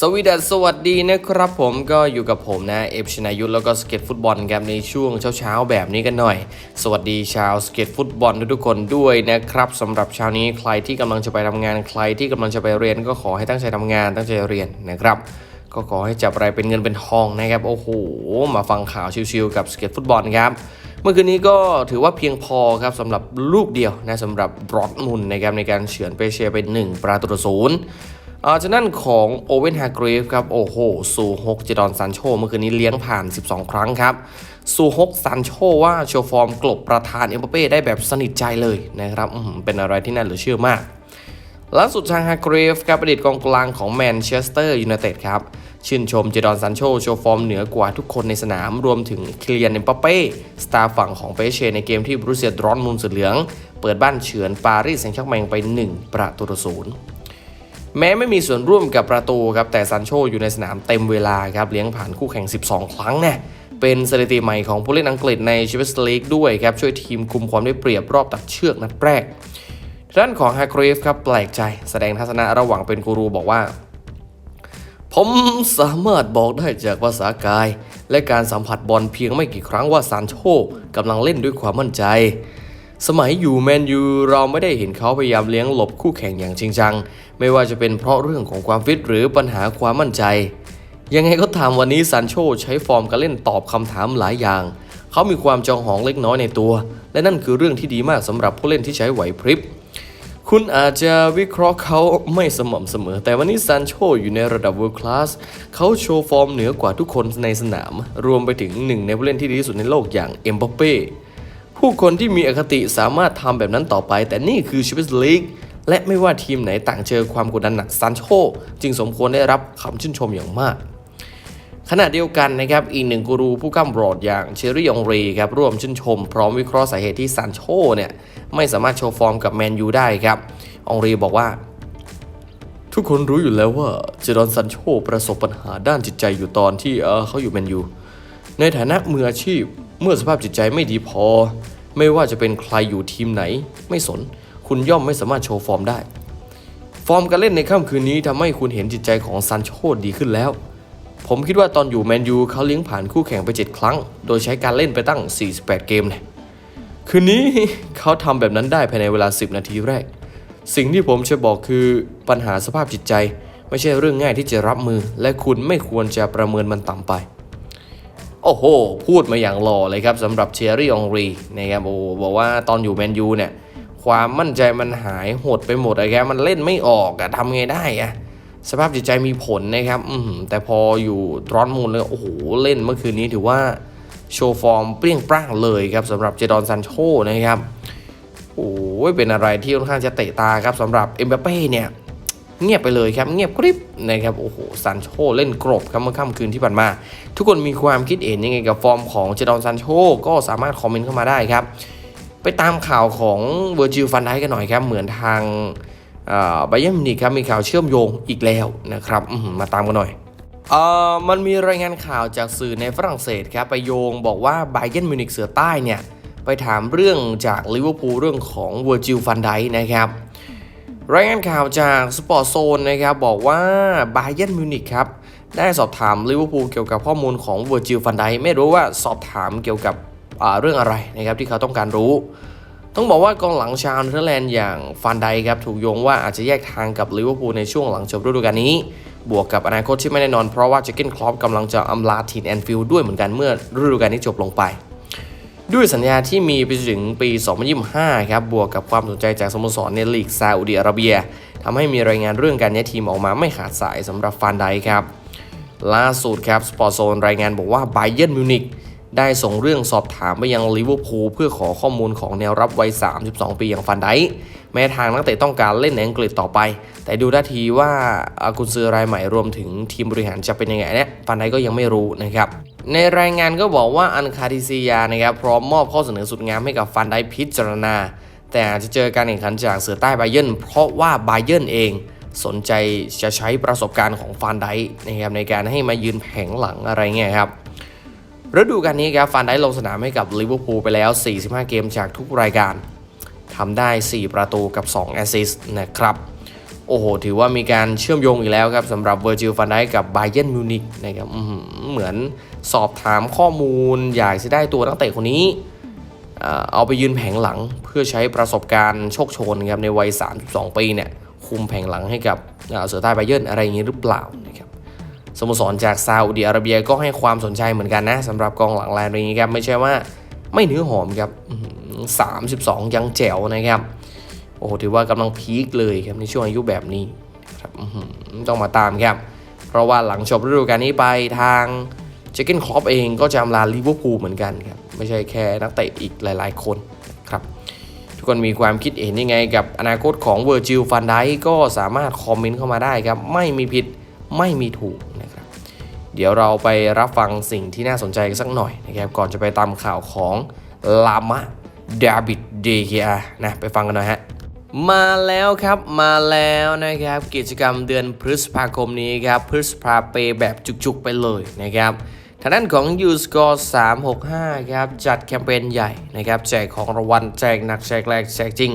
สวีดัสสวัสดีนะครับผมก็อยู่กับผมนะเอฟชนายุทธแล้วก็สเก็ตฟุตบอลครับในช่วงเช้าๆแบบนี้กันหน่อย สวัสดีชาวสเก็ตฟุตบอลทุกๆคนด้วยนะครับสำหรับเช้านี้ใครที่กำลังจะไปทำงานใครที่กำลังจะไปเรียนก็ขอให้ตั้งใจทำงานตั้งใจเรียนนะครับ ก็ขอให้จับอะไรเป็นเงินเป็นทองนะครับโอ้โหมาฟังข่าวชิวๆกับสเก็ตฟุตบอลครับเมื่อคืนนี้ก็ถือว่าเพียงพอครับสำหรับลูกเดียวนะสำหรับบรอดมุนนะครับในการเฉือนเปเชียไป1ประตูศูนย์ จากนั้นของโอเวนฮากรีฟครับ โอ้โห สูฮกเจดอนซันโชเมื่อคืนนี้เลี้ยงผ่าน 12 ครั้งครับ สูฮกซันโชว่าโชว์ฟอร์มกลบประธานเอ็มบัปเป้ได้แบบสนิทใจเลยนะครับอื้อหือเป็นอะไรที่น่าเหลือเชื่อมากล่าสุดทางฮากรีฟครับอดีตกองกลางของแมนเชสเตอร์ยูไนเต็ดครับ ชื่นชมเจดอนซันโชโชว์ฟอร์มเหนือกว่าทุกคนในสนามรวมถึงเคลียนเอ็มปาเป้ สตาร์ฝั่งของเปเชในเกมที่บรูเซียดรอนมุนสุดเหลือง เปิดบ้านเฉือนปารีสแซงต์แชร์แมงไป 1 ประตูต่อศูนย์ แม้ไม่มีส่วนร่วมกับประตูครับแต่ซันโชอยู่ในสนามเต็มเวลาครับเลี้ยงผ่านคู่แข่ง 12 ครั้งเนี่ยเป็นสถิติใหม่ของผู้เล่นอังกฤษในแชมเปี้ยนส์ลีกด้วยครับช่วยทีมคุมความได้เปรียบรอบตัดเชือกนัดแรกด้านของฮากรีฟครับแปลกใจแสดงทัศนะระหว่างเป็นกูรูบอกว่า ผมสามารถบอกได้จากภาษากาย และการสัมผัสบอลเพียงไม่กี่ครั้งว่าซานโชกำลังเล่นด้วยความมั่นใจ สมัยอยู่แมนยูเราไม่ได้เห็นเขาพยายามเลี้ยงหลบคู่แข่งอย่างจริงจัง ไม่ว่าจะเป็นเพราะเรื่องของความฟิตหรือปัญหาความมั่นใจ ยังไงก็ตามวันนี้ซานโชใช้ฟอร์มการเล่นตอบคำถามหลายอย่าง เขามีความจองหองเล็กน้อยในตัว และนั่นคือเรื่องที่ดีมากสำหรับผู้เล่นที่ใช้ไหวพริบ คุณอาจจะวิเคราะห์เขาไม่สม่ำเสมอ แต่วันนี้ซานโชอยู่ในระดับ world class เขาโชว์ฟอร์มเหนือกว่าทุกคนในสนาม รวมไปถึงหนึ่งในผู้เล่นที่ดีที่สุดในโลกอย่างเอ็มบัปเป้ ผู้คนที่มีอคติสามารถทำแบบนั้นต่อไป แต่นี่คือชมเปี้ยนส์ลีกและไม่ว่าทีมไหนต่างเจอความกดดันหนักซานโชจึงสมควรได้รับคำชื่นชมอย่างมาก ขณะเดียวกันนะครับอีกหนึ่งกูรูผู้กำบรอดอย่างเชอรี่องรีครับร่วมชื่นชม พร้อมวิเคราะห์สาเหตุที่ซานโชเนี่ยไม่สามารถโชว์ฟอร์มกับแมนยูได้ครับองรีบอกว่า ทุกคนรู้อยู่แล้วว่าเจดอนซันโชประสบปัญหาด้านจิตใจอยู่ตอนที่เออเขาอยู่แมนยูในฐานะมืออาชีพเมื่อสภาพจิตใจไม่ดีพอ ไม่ว่าจะเป็นใครอยู่ทีมไหน ไม่สน คุณย่อมไม่สามารถโชว์ฟอร์มได้ ฟอร์มการเล่นในค่ำคืนนี้ทำให้คุณเห็นจิตใจของซันโชดีขึ้นแล้ว ผมคิดว่าตอนอยู่แมนยูเขาเลี้ยงผ่านคู่แข่งไป 7 ครั้ง โดยใช้การเล่นไปตั้ง 48 เกมเนี่ยคืนนี้เขาทำแบบนั้นได้ภายในเวลา 10 นาทีแรก สิ่งที่ผมจะบอกคือปัญหาสภาพจิตใจ ไม่ใช่เรื่องง่ายที่จะรับมือ และคุณไม่ควรจะประเมินมันต่ำไป โอ้โห พูดมาอย่างหล่อเลยครับสำหรับเชอรี่องรีนะครับโอ้บอกว่าตอนอยู่แมนยูเนี่ย ความมั่นใจมันหายหดไปหมดอะแกมันเล่นไม่ออกอะทำไงได้อะสภาพจิตใจมีผลนะครับอืแต่พออยู่ดรอนมูลเลยโอ้โห เล่นเมื่อคืนนี้ถือว่าโชว์ฟอร์มเปรี้ยงปร้างเลยครับสำหรับเจดอนซันโชนะครับโอ้ยเป็นอะไรที่ค่อนข้างจะเตะตาครับสำหรับเอ็มบัปเป้เนี่ย เงียบไปเลยครับ เงียบกริบนะครับโอ้โหซันโชเล่นกรบครับเมื่อค่ำคืนที่ผ่านมา ทุกคนมีความคิดเห็นยังไงกับฟอร์มของเจดอนซันโชก็สามารถคอมเมนต์เข้ามาได้ครับ ไปตามข่าวของเวอร์จิลฟันไดกันหน่อยครับ เหมือนทางไบเยนมินิกครับมีข่าวเชื่อมโยงอีกแล้วนะครับมาตามกันหน่อยเออมันมีรายงานข่าวจากสื่อในฝรั่งเศสครับไปโยงบอกว่าไบเยนมิวนิกเสือใต้เนี่ยไปถามเรื่องจากลิเวอร์พูลเรื่องของเวอร์จิลฟันไดนะครับ รายงานข่าวจากสปอร์ตโซนนะครับบอกว่าไบเยนมิวนิกครับได้สอบถามลิเวอร์พูลเกี่ยวกับข้อมูลของเวอร์จิลฟันไดไม่รู้ว่าสอบถามเกี่ยวกับเรื่องอะไรนะครับที่เขาต้องการรู้ ต้องบอกว่ากองหลังชาวเนเธอร์แลนด์อย่างฟันไดครับถูกโยงว่าอาจจะแยกทางกับลิเวอร์พูลในช่วงหลังจบฤดูกาลนี้ บวกกับอนาคตที่ไม่แน่นอนเพราะว่าเจเกนคลอปกำลังจะอำลาทีมแอนฟิลด์ด้วยเหมือนกันเมื่อฤดูกาลนี้จบลงไป ด้วยสัญญาที่มีไปถึงปี 2025 ครับ บวกกับความสนใจจากสโมสรในลีกซาอุดิอาระเบียทำให้มีรายงานเรื่องการย้ายทีมออกมาไม่ขาดสายสำหรับฟันไดครับ ล่าสุดครับสปอร์ตโซนรายงานบอกว่าไบเยนมิวนิกได้ส่งเรื่องสอบถามไปยังลิเวอร์พูลเพื่อขอข้อมูลของแนวรับวัย 32 ปีอย่างฟันไดแม้ทางนักเตะต้องการเล่นในอังกฤษต่อไป แต่ดูท่าทีว่าอากุนซือรายใหม่รวมถึงทีมบริหารจะเป็นยังไงเนี่ยฟันไดก็ยังไม่รู้นะครับ ในรายงานก็บอกว่าอันคาติซียานะครับพร้อมมอบข้อเสนอสุดงามให้กับฟันไดค์พิจารณา แต่อาจจะเจอการแข่งขันจากเสือใต้ไบเยนเพราะว่าไบเยนเองสนใจจะใช้ประสบการณ์ของฟานไดนะครับในการให้มายืนแผงหลังอะไรเงี้ยครับฤดูกาลนี้ครับฟานไดลงสนามให้กับลิเวอร์พูลไปแล้ว 45 เกมจากทุกรายการทำได้ 4 ประตูกับ 2 แอสซิสต์นะครับ โอ้โห ถือว่ามีการเชื่อมโยงอีกแล้วครับสำหรับเวอร์จิลฟันไดกับไบเยนมิวนิกนะครับเหมือนสอบถามข้อมูล อยากจะได้ตัวนักเตะคนนี้ เอาไปยืนแผงหลังเพื่อใช้ประสบการณ์โชคโชนครับในวัย 32 ปีเนี่ยคุมแผงหลังให้กับเอ่อเสือใต้ไบเยนอะไรอย่างนี้หรือเปล่านะครับสโมสรจากซาอุดิอาระเบียก็ให้ความสนใจเหมือนกันนะสำหรับกองหลังรายนี้ครับไม่ใช่ว่าไม่เนื้อหอมครับ 32 ยังแจ๋วนะครับ อ้โหถือว่ากำลังพีคเลยครับในช่วงอายุแบบนี้ครับต้องมาตามครับ เพราะว่าหลังจบฤดูกาลนี้ไปทางเจเกนคอปเองก็จะอำลาลิเวอร์พูลเหมือนกันครับ ไม่ใช่แค่นักเตะอีกหลาย ๆ คนครับ ทุกคนมีความคิดเห็นยังไงกับอนาคตของเวอร์จิลฟันไดก็สามารถคอมเมนต์เข้ามาได้ครับ ไม่มีผิดไม่มีถูกนะครับ เดี๋ยวเราไปรับฟังสิ่งที่น่าสนใจกันสักหน่อยนะครับก่อนจะไปตามข่าวของลามะดาบิดเดเกียนะไปฟังกันหน่อยฮะ มาแล้วครับมาแล้วนะครับกิจกรรมเดือนพฤษภาคมนี้ครับพฤษภาเปย์แบบจุกๆไปเลยนะครับทางด้านของ u s c o r e 365 ครับ จัดแคมเปญใหญ่นะครับ แจกของรางวัลแจกหนักแจกแรงแจกจริง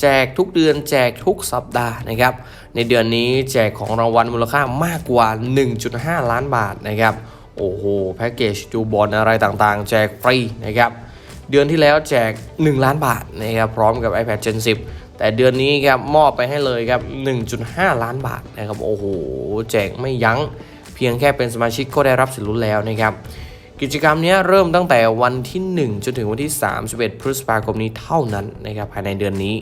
แจกทุกเดือนแจกทุกสัปดาห์นะครับ ในเดือนนี้แจกของรางวัลมูลค่ามากกว่า 1.5 ล้านบาทนะครับ โอ้โห แพ็กเกจดูบอลอะไรต่างๆ แจกฟรีนะครับ เดือนที่แล้วแจก 1 ล้านบาทนะครับ พร้อมกับ iPad Gen 10 แต่เดือนนี้ครับมอบไปให้เลยครับ 1.5 ล้านบาทนะครับโอ้โหแจกไม่ยัง้ง เพียงแค่เป็นสมาชิกก็ได้รับสิทธิ์ลุ้นแล้วนะครับกิจกรรมนี้เริ่มตั้งแต่วันที่ 1 จนถึงวันที่ 31 พฤษภาคมนี้เท่านั้นนะครับภายในเดือนนี้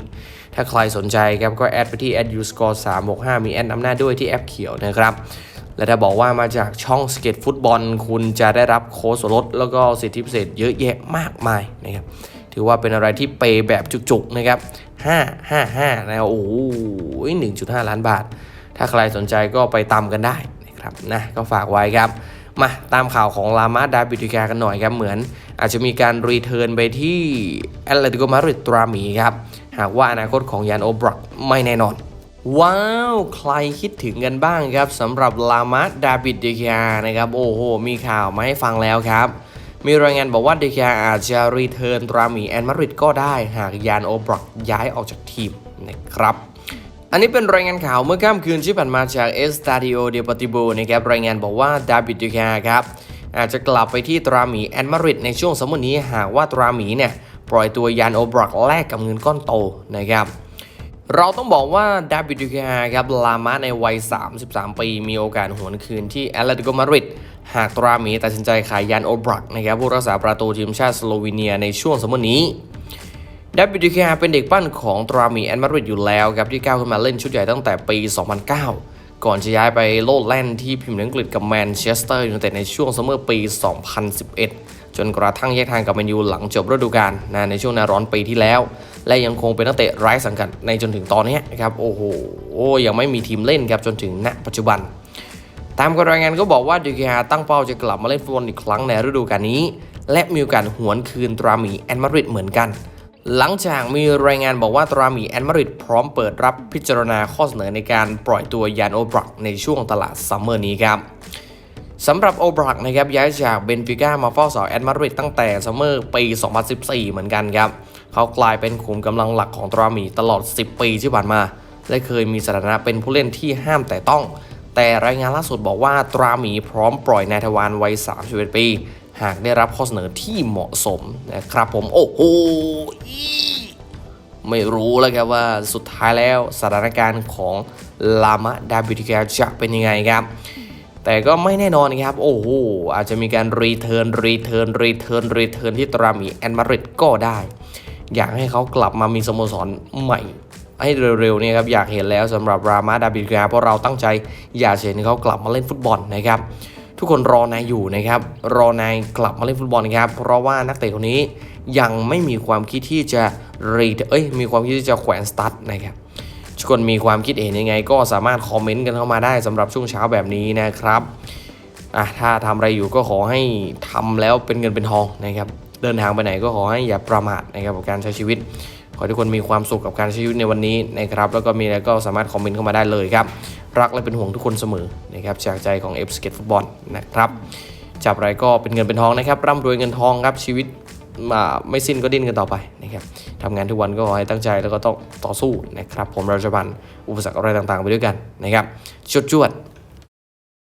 ถ้าใครสนใจครับก็แอดไปที่ a d u s c o r e 365มีแอดนำหน้าด้วยที่แอปเขียวนะครับ และถ้าบอกว่ามาจากช่องสเก็ตฟุตบอล คุณจะได้รับโค้ดส่วนลดแล้วก็สิทธิพิเศษเยอะแยะมากมายนะครับถือว่าเป็นอะไรที่เปย์แบบจุกๆนะครับ 5 5 5นะโอ้โห1.5 ล้านบาท ถ้าใครสนใจก็ไปตามกันได้นะครับนะก็ฝากไว้ครับ มาตามข่าวของลามาดาบิติกากันหน่อยครับ เหมือน อาจจะมีการรีเทิร์นไปที่แอตเลติโกมาดริดตราหมีครับ หากว่าอนาคตของยานโอบรักไม่แน่นอน ว้าว ใครคิดถึงกันบ้างครับสำหรับลามาดาบิดเดคานะครับ โอ้โห มีข่าวมาให้ฟังแล้วครับ มีรายงานบอกว่าเดคาอาจจะรีเทิร์นตราหมีแอนมาริดก็ได้หากยานโอบรักย้ายออกจากทีมนะครับอันนี้เป็นรายงานข่าวเมื่อค่ำคืนที่ผ่านมาจากเอสตาดิโอเดปติโบนะครับรายงานบอกว่าดาบิดเดคาครับอาจจะกลับไปที่ตราหมีแอนมาริดในช่วงสมมตินี้หากว่าตราหมีเนี่ยปล่อยตัวยานโอบรักแลกกับเงินก้อนโตนะครับเราต้องบอกว่าดาบิดดูกาครับลามะในวัย 33 ปี มีโอกาสหวนคืนที่แอตเลติโกมาดริด หากตราหมีตัดสินใจขายยานโอบรักนะครับผู้รักษาประตูทีมชาติสโลวีเนียในช่วงสมมตินี้ดาบิดดูกาเป็นเด็กปั้นของตราหมีแอนมาริดอยู่แล้วครับที่ก้าวขึ้นมาเล่นชุดใหญ่ตั้งแต่ปี 2009 ก่อนจะย้ายไปโลดแล่นที่พิมพ์อังกฤษกับแมนเชสเตอร์ยูไนเต็ดในช่วงซัมเมอร์ปี 2011 จนกระทั่งแยกทางกับแมนยูหลังจบฤดูกาลนะในช่วงหน้าร้อนปีที่แล้ว และยังคงเป็นนักเตะไร้สังกัดในจนถึงตอนนี้นะครับโอ้โหยังไม่มีทีมเล่นครับจนถึงณปัจจุบัน ตามรายงานก็บอกว่าดูกาตั้งเป้าจะกลับมาเล่นฟุตบอลอีกครั้งในฤดูกาลนี้ และมีโอกาสหวนคืนตราหมีแอนมาริดเหมือนกัน หลังจากมีรายงานบอกว่าตราหมีแอนมาริดพร้อมเปิดรับพิจารณาข้อเสนอในการปล่อยตัวยานโอบรักในช่วงตลาดซัมเมอร์นี้ครับสำหรับโอบรักนะครับย้ายจากเบนฟิก้ามาเฝ้าเสาแอดมาริดตั้งแต่ซัมเมอร์ปี 2014 เหมือนกันครับ เขากลายเป็นขุมกำลังหลักของตราหมีตลอด 10 ปีที่ผ่านมา และเคยมีสถานะเป็นผู้เล่นที่ห้ามแต่ต้อง แต่รายงานล่าสุดบอกว่าตราหมีพร้อมปล่อยนายทวารวัย31ปี หากได้รับข้อเสนอที่เหมาะสมนะครับผมโอ้โหไม่รู้แล้วครับว่าสุดท้ายแล้วสถานการณ์ของลามะดาบิติกาจะเป็นยังไงครับ แต่ก็ไม่แน่นอนครับ โอ้โห อาจจะมีการรีเทิร์นรีเทิร์นรีเทิร์นรีเทิร์นที่ตราหมีแอนมาริดก็ได้ อยากให้เขากลับมามีสโมสรใหม่ ให้เร็วๆเนี่ยครับอยากเห็นแล้วสำหรับรามาดาบิกาเพราะเราตั้งใจอยากเห็นเขากลับมาเล่นฟุตบอลนะครับทุกคนรอนายอยู่นะครับรอนายกลับมาเล่นฟุตบอลครับเพราะว่านักเตะคนนี้ยังไม่มีความคิดที่จะรีเอ้ยมีความคิดที่จะแขวนสตั๊ดนะครับทุกคนมีความคิดเห็นยังไง ก็สามารถคอมเมนต์กันเข้ามาได้สำหรับช่วงเช้าแบบนี้นะครับอะถ้าทำอะไรอยู่ก็ขอให้ทำแล้วเป็นเงินเป็นทองนะครับเดินทางไปไหนก็ขอให้อย่าประมาทนะครับกับการใช้ชีวิต ขอให้ทุกคนมีความสุขกับการใช้ชีวิตในวันนี้นะครับแล้วก็มีอะไรก็สามารถคอมเมนต์เข้ามาได้เลยครับ รักและเป็นห่วงทุกคนเสมอนะครับจากใจของ F s k a t e Football นะครับจับอะไรก็เป็นเงินเป็นทองนะครับร่ำรวยเงินทองครับชีวิตมาไม่สิ้นก็ดิ้นกันต่อไปนะครับทำงานทุกวันก็ขอให้ตั้งใจแล้วก็ต้องต่อสู้นะครับ ผมเราจะผ่านอุปสรรคอะไรต่างๆ ไปด้วยกันนะครับจวดจวด